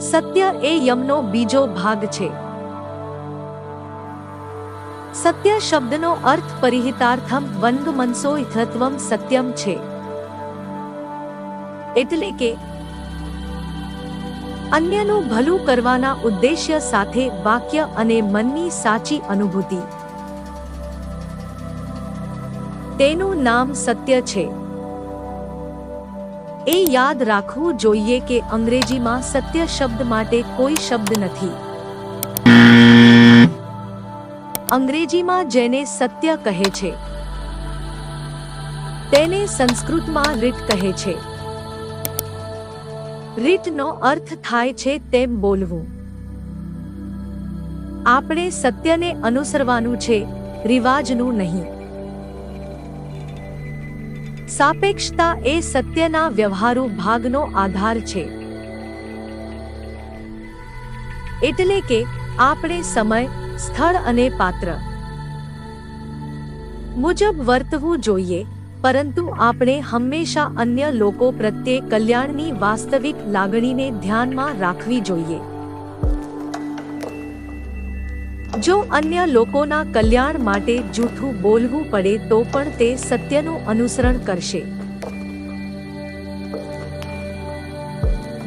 સત્ય એ યમનો બીજો ભાગ છે. સત્ય શબ્દનો અર્થ પરિહિતાર્થમ વંગમનસો ઇથત્વમ સત્યમ છે. એટલે કે, અન્યનું ભલું કરવાના ઉદ્દેશ્ય સાથે વાક્ય અને મનની સાચી અનુભૂતિ. તેનું નામ સત્ય છે. એ યાદ રાખવું જોઈએ કે અંગ્રેજીમાં સત્ય શબ્દ માટે કોઈ શબ્દ નથી. અંગ્રેજીમાં જેને સત્ય કહે છે, તેને સંસ્કૃતમાં રીટ કહે છે. રીટનો અર્થ થાય છે તેમ બોલવું. આપણે સત્યને અનુસરવાનું છે, રિવાજનું નહીં. સાપેક્ષતા એ સત્યના વ્યવહારુ ભાગનો આધાર છે. એટલે કે, આપણે સમય, સ્થળ અને પાત્ર મુજબ વર્તવું જોઈએ, પરંતુ આપણે હંમેશા અન્ય લોકો પ્રત્યે કલ્યાણની વાસ્તવિક લાગણીને ધ્યાનમાં રાખવી જોઈએ. જો અન્ય લોકોના કલ્યાણ માટે જૂઠું બોલવું પડે તો પણ તે સત્યનું અનુસરણ કરશે.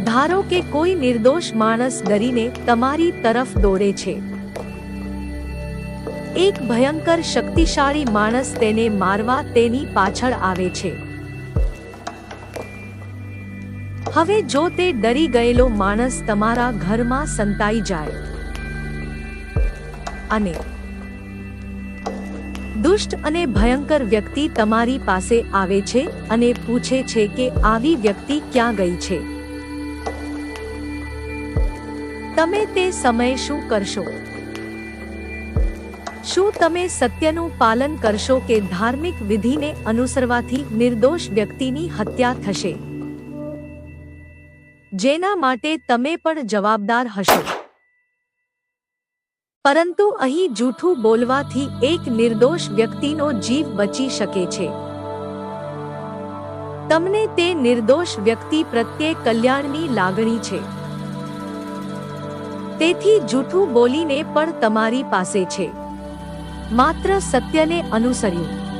ધારો કે કોઈ નિર્દોષ માણસ ડરીને તમારી તરફ દોરે છે. એક ભયંકર શક્તિશાળી માણસ તેને મારવા તેની પાછળ આવે છે. હવે જો તે ડરી ગયેલો માણસ તમારા ઘરમાં સંતાઈ જાય અને દુષ્ટ અને ભયંકર વ્યક્તિ તમારી પાસે આવે છે અને પૂછે છે કે આવી વ્યક્તિ ક્યાં ગઈ છે. તમે તે સમયે શું કરશો? શું તમે સત્યનું પાલન કરશો કે ધાર્મિક વિધિને અનુસરવાથી નિર્દોષ વ્યક્તિની હત્યા થશે? જેના માટે તમે પણ જવાબદાર હશો. પરંતુ અહીં જૂઠું બોલવાથી એક નિર્દોષ વ્યક્તિનો જીવ બચી શકે છે. તમને તે નિર્દોષ વ્યક્તિ પ્રત્યે કલ્યાણની લાગણી છે. તેથી જૂઠું બોલીને પણ તમારી પાસે છે. માત્ર સત્યને અનુસર્યું.